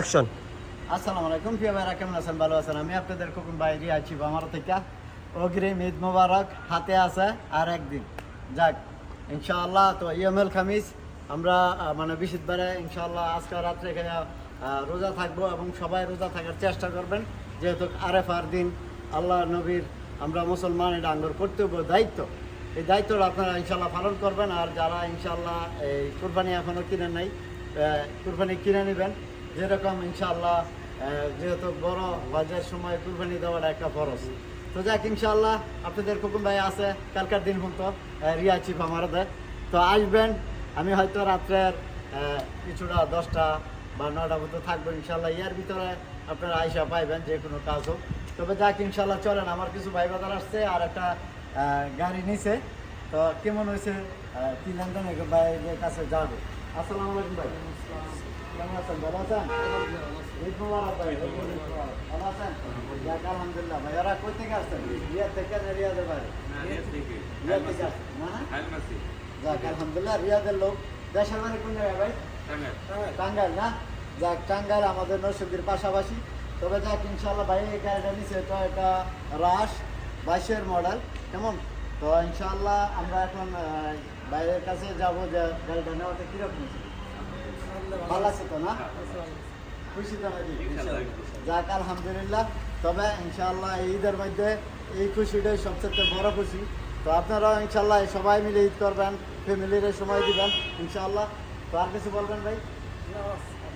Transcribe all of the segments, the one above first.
Action আসসালামু আলাইকুম প্রিয় কেমন আছেন? ভালো আছেন? আমি আপনাদের খুকুন বাইরে আছি আমার থেকে। অগ্রিম ঈদ মোবারক, হাতে আছে আর একদিন। যাক, ইনশাআল্লাহ তো ইয়মেল খামিস, আমরা মানে বিশুদ্ধবারে ইনশাআল্লাহ আজকে রাত্রে এখানে রোজা থাকব এবং সবাই রোজা থাকার চেষ্টা করবেন। যেহেতু আরেফার দিন আল্লাহ নবীর আমরা মুসলমান এটা আঙ্গর কর্তব্য, দায়িত্ব। এই দায়িত্বটা আপনারা ইনশাল্লাহ পালন করবেন। আর যারা ইনশাল্লাহ এই কুরবানি এখনও কিনে নাই কুরবানি কিনে নেবেন যেরকম ইনশাল্লাহ যেহেতু বড় বাজার সময় কুরবানি দেওয়াটা একটা ফরজ। তো যাক ইনশাল্লাহ আপনাদের কুকুম ভাই আছে কালকার দিন আহ, রিয়া চিফ আমাদের তো আসবেন আমি হয়তো রাত্রের কিছুটা দশটা বা নটা মতো থাকব ইনশাল্লাহ ইয়ার ভিতরে আপনারা আইসা পাইবেন যে কোনো কাজ হোক। তবে যাক ইনশাল্লাহ চলেন আমার কিছু ভাই বাজার আসছে আর একটা গাড়ি নিছে। তো কেমন হয়েছে লেনদেন ভাইয়ের কাছে যাবে। আসসালামু আলাইকুম ভাই। কেমন আছেন? ভালো আছেন? ঈদ মুবারক ভাই। ভালো আছেন? যাক আলহামদুলিল্লাহ ভাই। ওরা কই থেকে আসছেন? রিয়া থেকে না রিয়াদের বাইরে রিয়া থেকে। আসছেন? না না? যাক আলহামদুলিল্লাহ রিয়াদের লোক। দেশের কোন জায়গায় ভাই? টাঙ্গাইল। না? যাক টাঙ্গাইল আমাদের নরসিংদীর পাশাপাশি। তবে যাক ইনশাল্লাহ ভাই এই গাড়িটা নিচে তো এটা রাশ বাইশের মডেল কেমন? তো ইনশাল্লাহ আমরা এখন বাইরের কাছে যাব যে গাড়িটা নেওয়াতে কীরকম? ভালো আছে তো না? খুশি তো নাকি যাক, আলহামদুলিল্লাহ। তবে ইনশাল্লাহ ঈদের মধ্যে এই খুশিটাই সবচেয়ে বড় খুশি। তো আপনারা ইনশাল্লাহ সবাই মিলে ঈদ করবেন, ফ্যামিলির সময় দিবেন ইনশাল্লাহ তো আর কিছু বলবেন ভাই?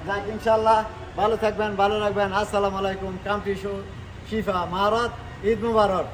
যাক ইনশাল্লাহ ভালো থাকবেন, ভালো রাখবেন। আসসালামু আলাইকুম, কামটি শো শিফা মাহারত ঈদ মুবারক।